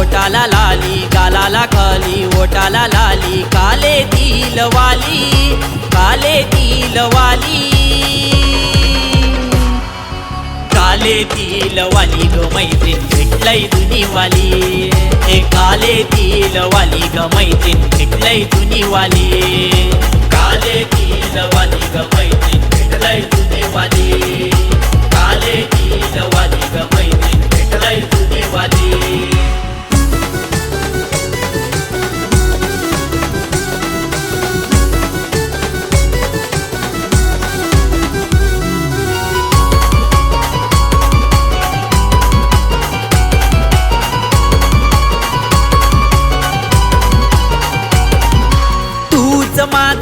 ओटाला लाली गालाला खाली ओटाला लाली काले तील वाली काले तील वाली काले तील वाली ग मैत्रीण भेटलय दुनी वाली हे काले तील वाली ग मैत्रीण भेटलय दुनी वाली काले तील वाली ग मैत्रीण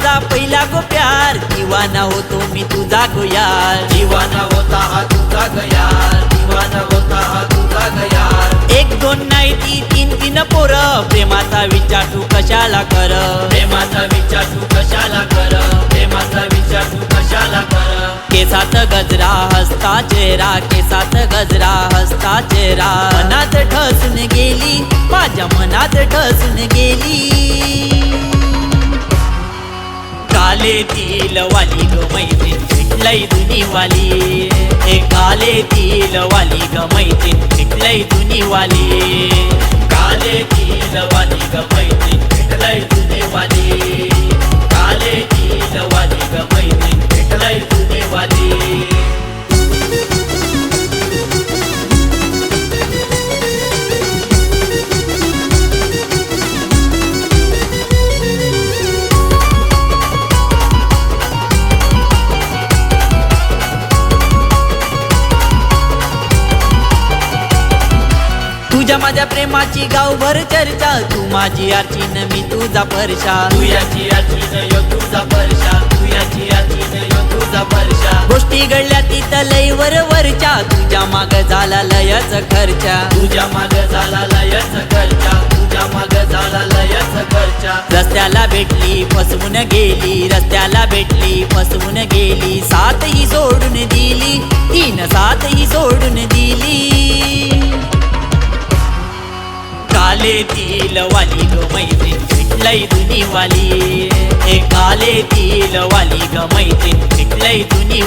माझा पहिला गो प्यार. दिवाना होतो मी तुझा गो यार. दिवाना होता हा तुझा गयार दिवाना होता हा तुझा गयार एक दोन नाही ती तीन तीन पोर. प्रेमाचा विचार तू कशाला कर? प्रेमाचा विचार तू कशाला कर? प्रेमाचा विचार तू कशाला कर? केसात गजरा हसता चेहरा. केसात गजरा हसता चेहरा. मनात ठसून गेली माझ्या मनात ठसून गेली. तिल वाली ग मैत्रीण भेटलय दुनी वाली ए काले तील वाली ग मैत्रीण भेटलय दुनी वाली काले तील वाली ग मैत्रीण तुझ्या माझ्या प्रेमाची गावभर चर्चा. तू माझी आरचीन मी तुझा परशा. तू याची याची नयो तुझा परशा. तू याची याची नयो तुझा परशा. गोष्टी घडल्या तिथं लयवर वरच्या. तुझ्या माग झाला लयच खर्चा. तुझ्या माग झाला लयच खर्चा. तुझ्या माग झाला लयच खर्चा. रस्त्याला भेटली फसवून गेली. रस्त्याला भेटली फसवून गेली. साथ ही सोडून दिली. तीन साथ ही सोडून दिली काले वाली ग मैत्रीण भेटलय दुनी वाली ए काले वाली ग मैत्रीण भेटलय दुनी